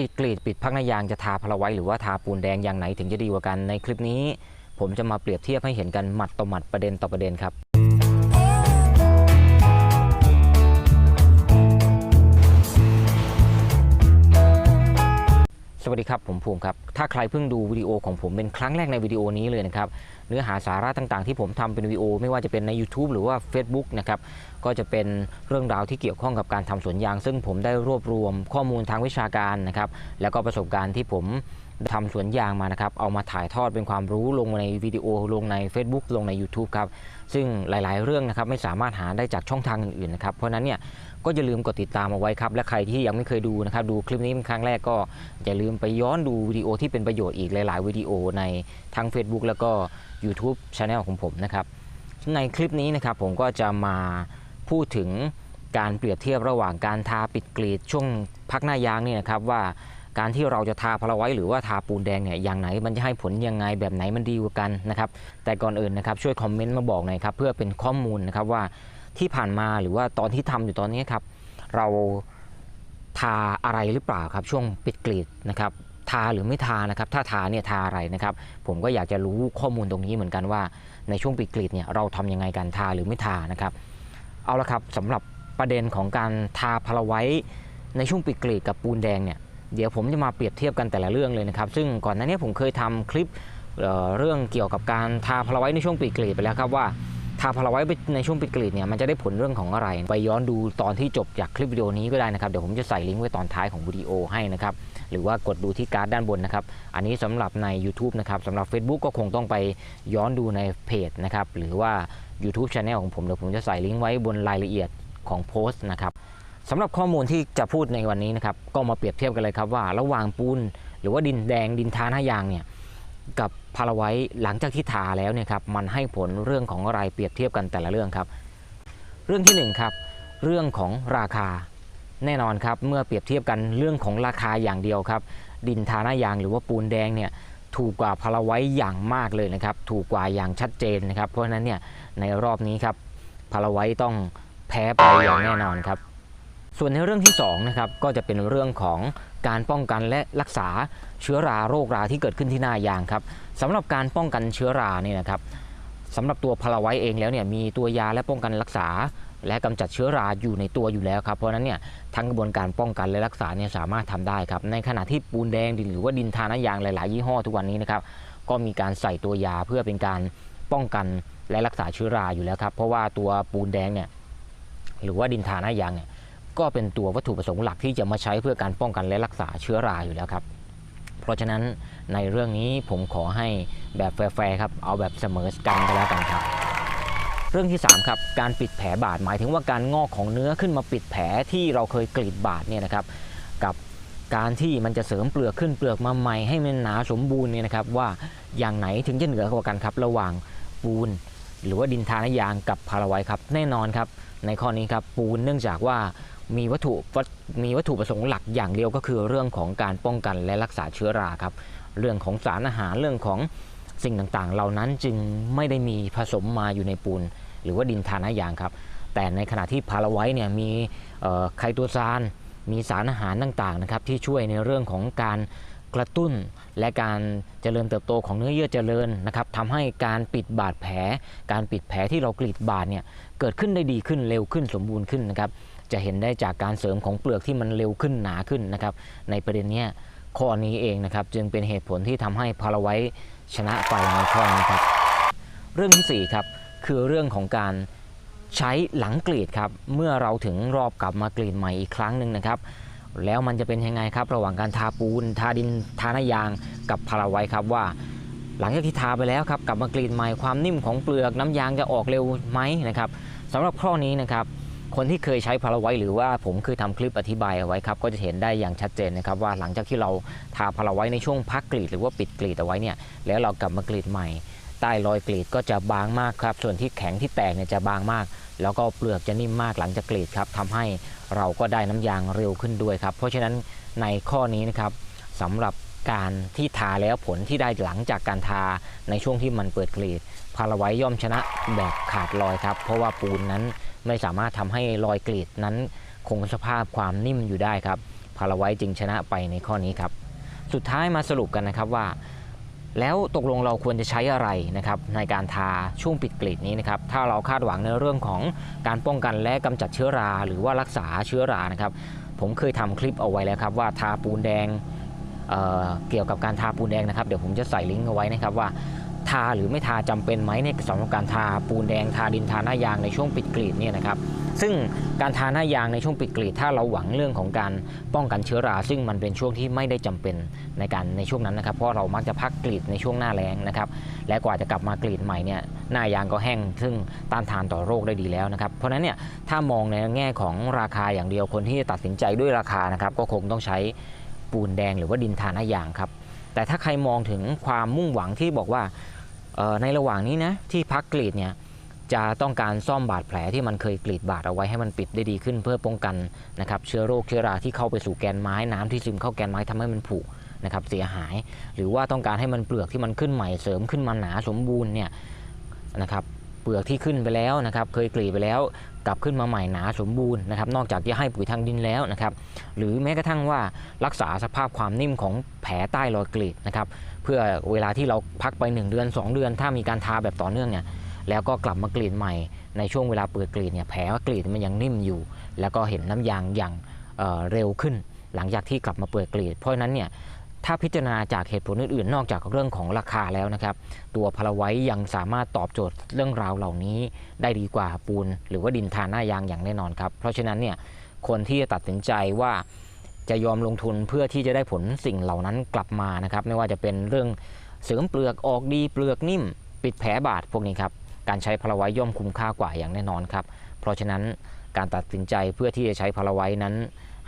ปิดกรีดปิดพักหน้ายางจะทาพลาไว้หรือว่าทาปูนแดงอย่างไหนถึงจะดีกว่ากันในคลิปนี้ ผมจะมาเปรียบเทียบให้เห็นกันหมัดต่อหมัดประเด็นต่อประเด็นครับสวัสดีครับ ผมภูมิครับ ถ้าใครเพิ่งดูวิดีโอของผมเป็นครั้งแรกในวิดีโอนี้เลยนะครับ เนื้อหาสาระต่างๆ ที่ผมทำเป็นวิดีโอ ไม่ว่าจะเป็นใน YouTube หรือว่า Facebook นะครับ ก็จะเป็นเรื่องราวที่เกี่ยวข้องกับการทำสวนยาง ซึ่งผมได้รวบรวมข้อมูลทางวิชาการนะครับแล้วก็ประสบการณ์ที่ผมทำสวนยางมานะครับเอามาถ่ายทอดเป็นความรู้ลงในวิดีโอลงใน Facebook ลงใน YouTube ครับซึ่งหลาย ๆ เรื่องนะครับไม่สามารถหาได้จากช่องทางอื่นๆนะครับเพราะฉะนั้นเนี่ยก็อย่าลืมกดติดตามเอาไว้ครับ และใครที่ยังไม่เคยดูนะครับดูคลิปนี้เป็นครั้งแรกก็อย่าลืมไปย้อนดูวิดีโอที่เป็นประโยชน์อีกหลาย ๆ วิดีโอในทั้ง Facebook แล้วก็ YouTube Channel ของผมนะครับในคลิปนี้นะครับผมก็จะมา พูดถึงการเปรียบเทียบระหว่างการทาปิดกรีดช่วงพักหน้ายางนี่นะครับว่าการที่เราจะทาพลาไว้หรือว่าทาปูนแดงเนี่ยอย่างไหนมันจะให้ผลยังไงแบบไหนมันดีกว่ากันนะครับแต่ก่อนอื่นนะครับช่วยคอมเมนต์มาบอกหน่อยครับเพื่อเป็นข้อมูลนะครับว่าที่ผ่านมาหรือว่าตอนที่ทำอยู่ตอนนี้ครับเราทาอะไรหรือเปล่าครับช่วงปิดกรีดนะครับทาหรือไม่ทานะครับถ้าทาเนี่ยทาอะไรนะครับผมก็อยากจะรู้ข้อมูลตรงนี้เหมือนกันว่า ในช่วงปิดกรีดเนี่ยเราทำยังไงกันทาหรือไม่ทานะครับ เอาละครับสำหรับประเด็นของการทาพลาไว้ในช่วงปีกรีกับปูนแดงเนี่ยเดี๋ยวผมจะมาเปรียบเทียบกันแต่ละเรื่องเลยนะครับ ซึ่งก่อนหน้านี้ผมเคยทำคลิปเเรื่องเกี่ยวกับการทาพลาไว้ในช่วงปีกรีไปแล้วครับว่า ทาพลาไว้ในช่วงปิดกรีดเนี่ยมันจะได้ผลเรื่องของอะไร ไปย้อนดูตอนที่จบจากคลิปวิดีโอนี้ก็ได้นะครับ เดี๋ยวผมจะใส่ลิงก์ไว้ตอนท้ายของวิดีโอให้นะครับ หรือว่ากดดูที่การ์ดด้านบนนะครับ อันนี้สำหรับใน YouTube นะครับสำหรับ Facebook ก็คงต้องไปย้อนดูในเพจนะครับ หรือว่า YouTube Channel ของผมเดี๋ยวผมจะใส่ลิงก์ไว้บนรายละเอียดของโพสต์นะครับสำหรับข้อมูลที่จะพูดในวันนี้นะครับก็มาเปรียบเทียบกันเลยครับว่า ระหว่างปูนหรือว่าดินแดงดินทาหน้ายางเนี่ย กับพาราไว้หลังจากที่ทาแล้วเนี่ยครับมันให้ผลเรื่องของอะไรเปรียบเทียบกันแต่ละเรื่องครับ เรื่องที่หนึ่งครับเรื่องของราคา แน่นอนครับเมื่อเปรียบเทียบกันเรื่องของราคาอย่างเดียวครับ ดินทาหน้ายางหรือว่าปูนแดงเนี่ยถูกกว่าพาราไว้อย่างมากเลยนะครับ ถูกกว่าอย่างชัดเจนนะครับ เพราะฉะนั้นเนี่ยในรอบนี้ครับพาราไว้ต้องแพ้ไปอย่างแน่นอนครับ ส่วนในเรื่องที่2นะครับก็จะเป็นเรื่องของการป้องกันและรักษาเชื้อราโรคราที่เกิดขึ้นที่หน้ายางครับสำหรับการป้องกันเชื้อราเนี่ยนะครับสำหรับตัวพาราไว้เองแล้วเนี่ยมีตัวยาและป้องกันรักษา และกำจัดเชื้อราอยู่ในตัวอยู่แล้วครับเพราะนั้นเนี่ยทั้งกระบวนการป้องกันและรักษาเนี่ยสามารถทำได้ครับในขณะที่ปูนแดงดินหรือว่าดินทาน้ายางหลาย ๆ ยี่ห้อทุกวันนี้นะครับก็มีการใส่ตัวยาเพื่อเป็นการป้องกันและรักษาเชื้อราอยู่แล้วครับเพราะว่าตัวปูนแดงเนี่ยหรือว่าดินทาน้ายางเนี่ย ก็เป็นตัววัตถุประสงค์หลักที่จะมาใช้เพื่อการป้องกันและรักษาเชื้อราอยู่แล้วครับ เพราะฉะนั้นในเรื่องนี้ผมขอให้แบบแฟร์ๆครับ เอาแบบเสมอกันก็แล้วกันครับ เรื่องที่ 3 ครับ การปิดแผลบาดหมายถึงว่าการงอกของเนื้อขึ้นมาปิดแผลที่เราเคยกรีดบาดเนี่ยนะครับ กับการที่มันจะเสริมเปลือกขึ้นเปลือกมาใหม่ให้มันหนาสมบูรณ์เนี่ยนะครับ ว่าอย่างไหนถึงจะเหนือกว่ากันครับ ระหว่างปูน หรือว่าดินทานยางกับพาราไวครับ แน่นอนครับ ในข้อนี้ครับปูนเนื่องจากว่า มีวัตถุมีวัตถุประสงค์หลักอย่างเดียวก็คือเรื่องของการป้องกันและรักษาเชื้อราครับ เรื่องของสารอาหารเรื่องของสิ่งต่างๆ เหล่านั้นจึงไม่ได้มีผสมมาอยู่ในปูน หรือว่าดินทานายางครับ แต่ในขณะที่พาราไวต์เนี่ยมีไคโตซานมีสารอาหารต่างๆนะครับที่ช่วยในเรื่องของการกระตุ้นและการเจริญเติบโตของเนื้อเยื่อเจริญนะครับทำให้การปิดบาดแผล การปิดแผลที่เรากรีดบาดเนี่ยเกิดขึ้นได้ดีขึ้นเร็วขึ้นสมบูรณ์ขึ้นนะครับ จะเห็นได้จากการเสริมของเปลือกที่มันเร็วขึ้นหนาขึ้นนะครับ ในประเด็นนี้ข้อนี้เองนะครับ จึงเป็นเหตุผลที่ทำให้พาราไวต์ชนะไปในข้อนี้ครับ เรื่องที่4ครับคือเรื่องของการใช้หลังกรีดครับเมื่อเราถึงรอบกลับมากรีดใหม่อีกครั้งหนึ่งนะครับ แล้วมันจะเป็นยังไงครับ ระหว่างการทาปูน ทาดินทาหน้ายางกับพาราไวต์ครับว่า หลังจากที่ทาไปแล้วครับกลับมากรีดใหม่ความนิ่มของเปลือกน้ำยางจะออกเร็วไหมนะครับสำหรับข้อนี้นะครับ คนที่เคยใช้พาราไวต์หรือว่าผมเคยทำคลิปอธิบายเอาไว้ครับก็จะเห็นได้อย่างชัดเจนนะครับว่าหลังจากที่เราทาพาราไวต์ในช่วงพักกรีดหรือว่าปิดกรีดเอาไว้เนี่ยแล้วเรากลับมากรีดใหม่ ใต้รอยกรีดก็จะบางมากครับ ส่วนที่แข็งที่แตกเนี่ยจะบางมาก แล้วก็เปลือกจะนิ่มมากหลังจากกรีดครับทำให้เราก็ได้น้ำยางเร็วขึ้นด้วยครับเพราะฉะนั้นในข้อนี้นะครับสำหรับ การที่ทาแล้วผลที่ได้หลังจากการทาในช่วงที่มันเปิดกรีดพาราไวต์ย่อมชนะแบบขาดลอยครับ เพราะว่าปูนนั้นไม่สามารถทำให้รอยกรีดนั้นคงสภาพความนิ่มอยู่ได้ครับพาราไวต์จึงชนะไปในข้อนี้ครับ สุดท้ายมาสรุปกันนะครับว่า แล้วตกลงเราควรจะใช้อะไรนะครับในการทาช่วงปิดกรีดนี้นะครับถ้าเราคาดหวังในเรื่องของการป้องกันและกำจัดเชื้อรา หรือว่ารักษาเชื้อรานะครับผมเคยทำคลิปเอาไว้แล้วครับว่าทาปูนแดง เเกี่ยวกับการทาปูนแดงนะครับ เดี๋ยวผมจะใส่ลิงก์เอาไว้นะครับว่าทาหรือไม่ทาจำเป็นไหมในสำหรับการทาปูนแดงทาดินทาหน้ายางในช่วงปิดกรีดเนี่ยนะครับซึ่งการทาหน้ายางในช่วงปิดกรีดถ้าเราหวังเรื่องของการป้องกันเชื้อรา ซึ่งมันเป็นช่วงที่ไม่ได้จำเป็นในการในช่วงนั้นนะครับเพราะเรามักจะพักกรีดในช่วงหน้าแล้งนะครับและกว่าจะกลับมากรีดใหม่เนี่ยหน้ายางก็แห้งซึ่งต้านทานต่อโรคได้ดีแล้วนะครับเพราะฉะนั้นเนี่ยถ้ามองในแง่ของราคาอย่างเดียวคนที่ตัดสินใจด้วยราคานะครับก็คงต้องใช้ ปูนแดงหรือว่าดินทาหน้ายางครับ แต่ถ้าใครมองถึงความมุ่งหวังที่บอกว่าในระหว่างนี้นะที่พักกรีดเนี่ยจะต้องการซ่อมบาดแผลที่มันเคยกรีดบาดเอาไว้ให้มันปิดได้ดีขึ้นเพื่อป้องกันนะครับเชื้อโรคเชื้อราที่เข้าไปสู่แกนไม้น้ำที่ซึมเข้าแกนไม้ทำให้มันผุนะครับเสียหาย หรือว่าต้องการให้มันเปลือกที่มันขึ้นใหม่เสริมขึ้นมาหนาสมบูรณ์เนี่ยนะครับ เปลือกที่ขึ้นไปแล้วนะครับ เคยกรีดไปแล้วกลับขึ้นมาใหม่หนาสมบูรณ์นะครับ นอกจากจะให้ปุ๋ยทางดินแล้วนะครับ หรือแม้กระทั่งว่ารักษาสภาพความนิ่มของแผลใต้รอยกรีดนะครับ เพื่อเวลาที่เราพักไป 1 เดือน 2 เดือน ถ้ามีการทาแบบต่อเนื่องเนี่ยแล้วก็กลับมากรีดใหม่ ในช่วงเวลาเปิดกรีดเนี่ยแผลกรีดมันยังนิ่มอยู่ แล้วก็เห็นน้ำยางอย่างเเร็วขึ้น หลังจากที่กลับมาเปิดกรีด เพราะฉะนั้นเนี่ย ถ้าพิจารณาจากเหตุผลอื่นๆ นอกจากเรื่องของราคาแล้วนะครับ ตัวพลาไว้ยังสามารถตอบโจทย์เรื่องราวเหล่านี้ ได้ดีกว่าปูน หรือว่าดินทาหน้ายางอย่างแน่นอนครับ เพราะฉะนั้นเนี่ยคนที่จะตัดสินใจว่าจะยอมลงทุนเพื่อที่จะได้ผลสิ่งเหล่านั้นกลับมานะครับ ไม่ว่าจะเป็นเรื่องเสริมเปลือกออกดีเปลือกนิ่ม ปิดแผลบาดพวกนี้ครับการใช้พลาไว้ย่อมคุ้มค่ากว่าอย่างแน่นอนครับ เพราะฉะนั้นการตัดสินใจเพื่อที่จะใช้พลาไว้นั้น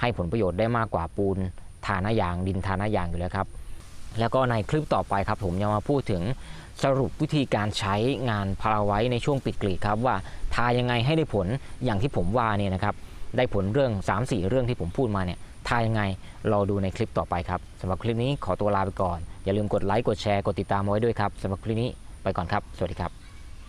ให้ผลประโยชน์ได้มากกว่าปูน ทาน้ายางดินทาน้ายางอยู่แล้วครับ แล้วก็ในคลิปต่อไปครับ ผมจะมาพูดถึงสรุปวิธีการใช้งานพลาไว้ในช่วงปิดกรีดครับว่าทายังไงให้ได้ผลอย่างที่ผมว่าเนี่ยนะครับได้ผลเรื่อง 3-4 เรื่องที่ผมพูดมาเนี่ยทายยังไงรอดูในคลิปต่อไปครับสำหรับคลิปนี้ขอตัวลาไปก่อน อย่าลืมกดไลค์กดแชร์กดติดตามไว้ด้วยครับสำหรับคลิปนี้ไปก่อนครับ สวัสดีครับ